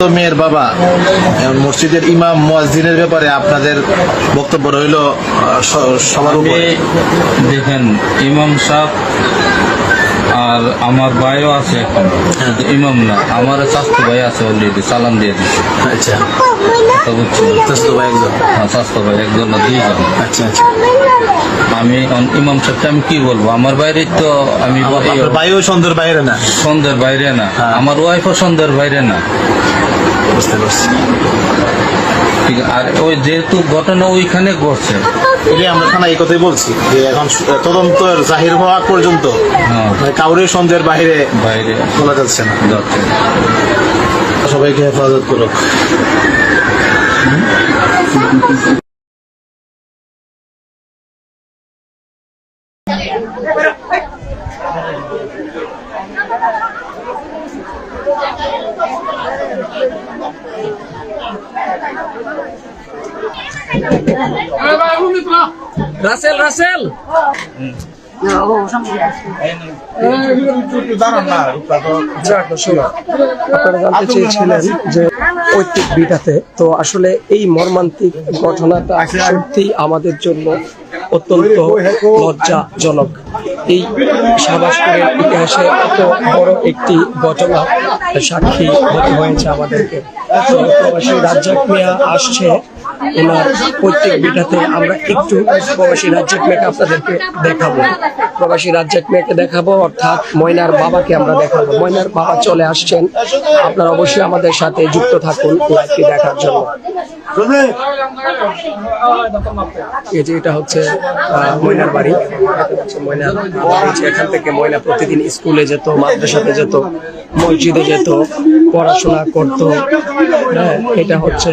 মেয়ের বাবা। মসজিদের ইমাম মুয়াজ্জিনের ব্যাপারে আপনাদের বক্তব্য রইল সবার উপরে। দেখেন ইমাম সাহেব আর আমার ভাইও আছে এখন। কিন্তু ইমাম না আমার স্বাস্থ্য ভাই আছে অলরেডি চালান দিয়ে দিচ্ছে আচ্ছা। তো বুঝছি তো ভাই একজন? হ্যাঁ, স্বাস্থ্য ভাই একজন না দুইজন। আচ্ছা আচ্ছা। আমি ইমাম সাহেবকে আমি কি বলব? আমার বাইরে তো আমি ভাইও সন্ধ্যের বাইরে না। সন্ধ্যের বাইরে না। হ্যাঁ। আমার ওয়াইফও সন্ধ্যের বাইরে না। বুঝতে পারছি। ঠিক? আর ওই যেহেতু ঘটনা ওইখানে ঘটছে যে আমরা থানা এই কথাই বলছি যে এখন তদন্ত জাহির হওয়া পর্যন্ত হ্যাঁ। মানে কাউরে সন্ধ্যের বাইরে বাইরে বলা যাচ্ছে না। সবাইকে হেফাজত করুক। রাসেল রাসেল! আপনারা চেয়েছিলেন যে তো আসলে এই মর্মান্তিক সত্যি আমাদের জন্য অত্যন্ত লজ্জাজনক। এই সাবাসপুরের ইতিহাসে এত বড় একটি ঘটনা, সাক্ষী হয়েছে আমাদেরকে। রাজ্জাক মিয়া আসছে ওনার প্রত্যেক বিটাতে আমরা একটু প্রবাসী আপনাদেরকে দেখাবো। প্রবাসী মেয়েকে দেখাবো, অর্থাৎ ময়নার বাবাকে আমরা দেখাবো। ময়নার বাবা চলে আসছেন। আপনারা অবশ্যই আমাদের সাথে যুক্ত থাকুন দেখার জন্য। এটা হচ্ছে ময়নার বাড়ি। এখান থেকে। ময়না প্রতিদিন স্কুলে যেত, মাদ্রাসাতে যেত, মসজিদে যেত, পড়াশোনা করত। হ্যাঁ এটা হচ্ছে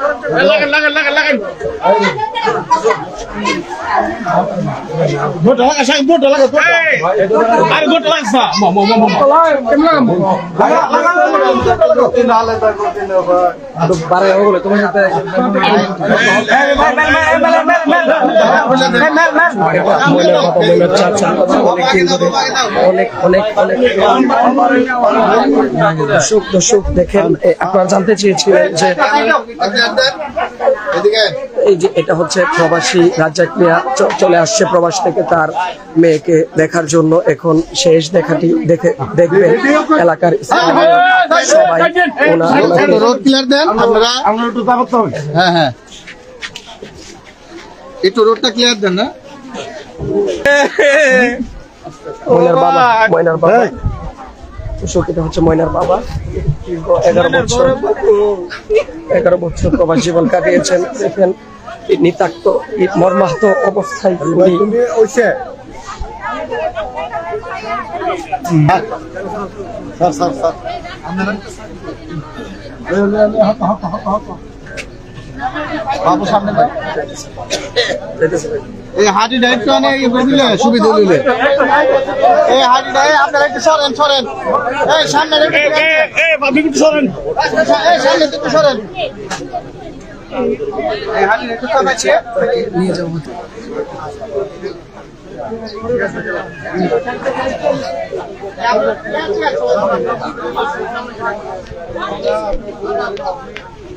দর্শক দর্শক দেখেন এ, আপনারা জানতে চেয়েছিলেন যে এই যে এটা হচ্ছে প্রবাসী রাজ্জাক মিয়া চলে আসছে প্রবাস থেকে তার মেয়েকে দেখার জন্য। এখন শেষ দেখাটি দেখে দেখবেন এলাকার সবাই ওনা- ওনাকে রোড ক্লিয়ার দেন আপনারা। হ্যাঁ হ্যাঁ। একটু রোডটা ক্লিয়ার দেন না ময়নার বাবা ময়নার বাবা। দর্শক হচ্ছে ময়নার বাবা। দীর্ঘ এগারো বছর। এগারো বছর প্রবাস জীবন কাটিয়েছেন। দেখেন নিতাক্ত মর্মাহত অবস্থায় স্যার স্যার স্যার। বাবু সামনে। এই হাঁটি ডাইট তো অনেক দিলে সুবিধা দিলে এই হাঁটি ডাইট আপনারা একটু সরেন সরেন। এই সামনে একটু সরেন। এই সামনে একটু সরেন। এই হাঁটি একটু চালাচ্ছে নিয়ে যাওয়া হতো।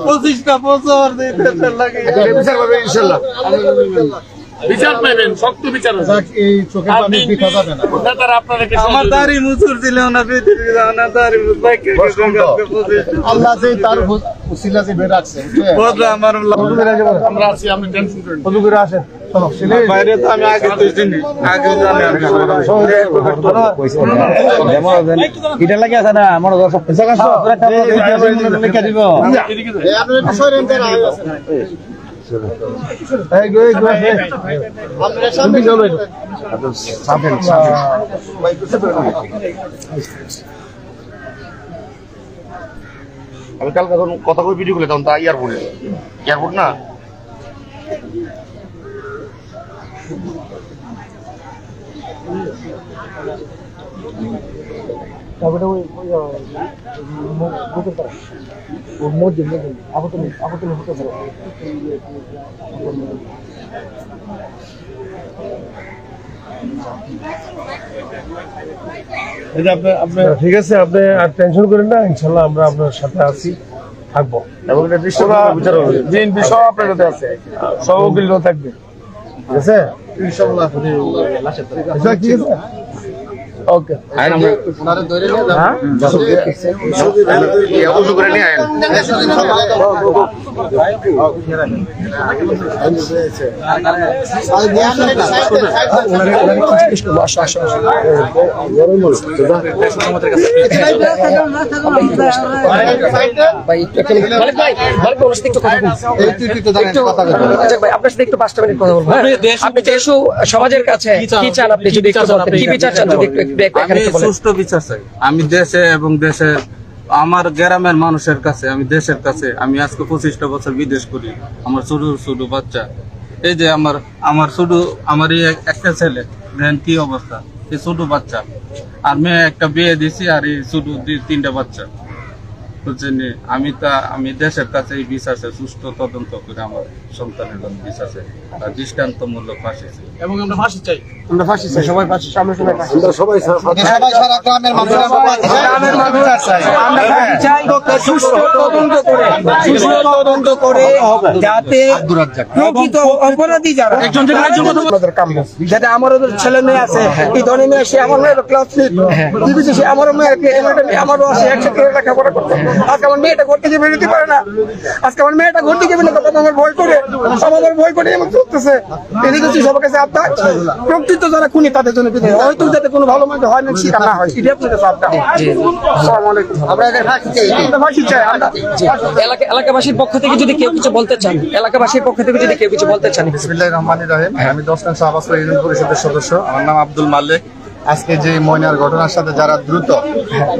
পঁচিশটা বছর বিচার ইনশাল্লাহ। বিচার পাইবেন শক্ত বিচার এই চোখের পানি পিঠা যাবে না। নেতারা আপনাদেরকে আমার দাড়ি মুসুর ছিল না বেঁধে দিল দাড়ি আল্লাহ যে তার উসিলা যে বের রাখছে আমরা আছি আপনি টেনশন করেন আসেন বাইরে তো আমি আগে দুই দিন আগে জানি এটা লাগে আছে না মনে করো লিখে দিব। আমি কালকে কথা করে ভিডিও করলে তখন তা এয়ারপোর্টে এয়ারপোর্ট না? ঠিক আছে আপনি আর টেনশন করেন না ইনশাল্লাহ আমরা আপনার সাথে আছি থাকব। এবং এটা দৃশ্য বিচার হবে। সব আপনার সাথে আছে। সব থাকবে। ঠিক আছে? আচ্ছা, ঠিক আছে ওকে ওনারা ধরে নিয়ে যান। উজু করে নিয়ে আয়েন আর দিয়ে আপনারা সাথে একটু কথা বলব। পাঁচটা মিনিট কথা হ্যাঁ? আপনি সমাজের কাছে কি চান আপনি যদি কি বিচার চান যদি আমি সুষ্ঠু বিচার চাই। আমি দেশে এবং দেশে আমার গ্রামের মানুষের কাছে আমি দেশের কাছে আমি আজকে পঁচিশটা বছর বিদেশ করি আমার ছোট ছোট বাচ্চা। এই যে আমার আমার ছোট আমার এই একটা ছেলে দেন কি অবস্থা এই ছোট বাচ্চা। আর মেয়ে একটা বিয়ে দিছি আর এই ছোট তিনটা বাচ্চা। বুঝছেন আমি তা আমি দেশের কাছে এই বিশ্বাসে সুষ্ঠু তদন্ত করে আমার সন্তানের বিশ্বাসে দৃষ্টান্তমূলক ফাঁসি চাই। আমরা ফাঁসি চাই। সবাই ফাঁসি সামনে সবাই ফাঁসি এই সবাই সারা গ্রামের মানুষেরা গ্রামের মানুষ আমরা ফাঁসি চাই। সুষ্ঠু তদন্ত করে সুষ্ঠু তদন্ত করে যাতে প্রকৃত অপরাধী যারা একজন আমাদের কাম্য। যাতে আমারও ছেলে মেয়ে আছে এই ধনী মেয়ে সে আমার মেয়ের ক্লাস সে আমারও মেয়ে আমারও আছে একসাথে লেখাপড়া করতে আজকে আমার মেয়েটা ঘর থেকে বেরোতে পারে না। আজকে আমার মেয়েটা ঘর থেকে বেরোতে পারে আমার ভয় করে। আমার ভয় করে এমন চলতেছে। এদিকে হচ্ছে সবার কাছে আপনার প্রকৃত যারা খুনি তাদের জন্য বিদায়। হয়তো যাতে কোনো ভালো মন্দ হয় না সেটা না হয়। এটা আপনাদের এলাকাবাসীর পক্ষ থেকে যদি কেউ কিছু বলতে চান এলাকাবাসীর পক্ষ থেকে যদি কেউ কিছু বলতে চান। বিসমিল্লাহির রহিম। আমি দশ নং ইউনিয়ন পরিষদের সদস্য। আমার নাম আব্দুল মালিক। আজকে যে ময়নার ঘটনার সাথে যারা দ্রুত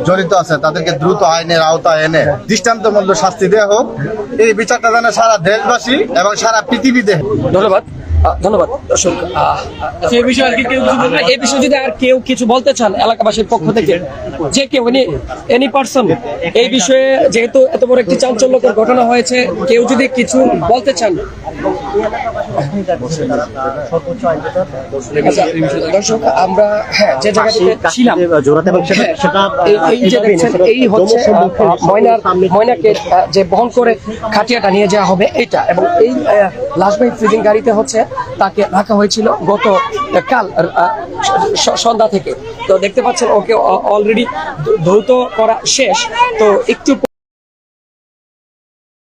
জড়িত আছে তাদেরকে দ্রুত আইনের আওতায় এনে দৃষ্টান্তমূল্য শাস্তি দেওয়া হোক। এই বিচারটা যেন সারা দেশবাসী এবং সারা পৃথিবী দেখে। ধন্যবাদ। ধন্যবাদ দর্শক। আহ, এই বিষয়ে আর কি কেউ কিছু বলবেন? এই বিষয়ে যদি আর কেউ কিছু বলতে চান এলাকাবাসীর পক্ষ থেকে যে কেউ এনি এনি পার্সন এই বিষয়ে যেহেতু এত বড় একটি চাঞ্চল্যকর ঘটনা হয়েছে কেউ যদি কিছু বলতে চান। আচ্ছা, দর্শক আমরা হ্যাঁ যে জায়গা থেকে ছিলাম হ্যাঁ, এই- এই যে দেখছেন এই হচ্ছে ময়নার ময়নাকে যে বহন করে খাটিয়াটা নিয়ে যাওয়া হবে এইটা এবং এই লাশবাহী ফ্রিজিং গাড়িতে হচ্ছে তাকে রাখা হয়েছিল গত কাল সন্ধ্যা থেকে। তো দেখতে পাচ্ছেন ওকে অলরেডি ধৌত করা শেষ। তো একটু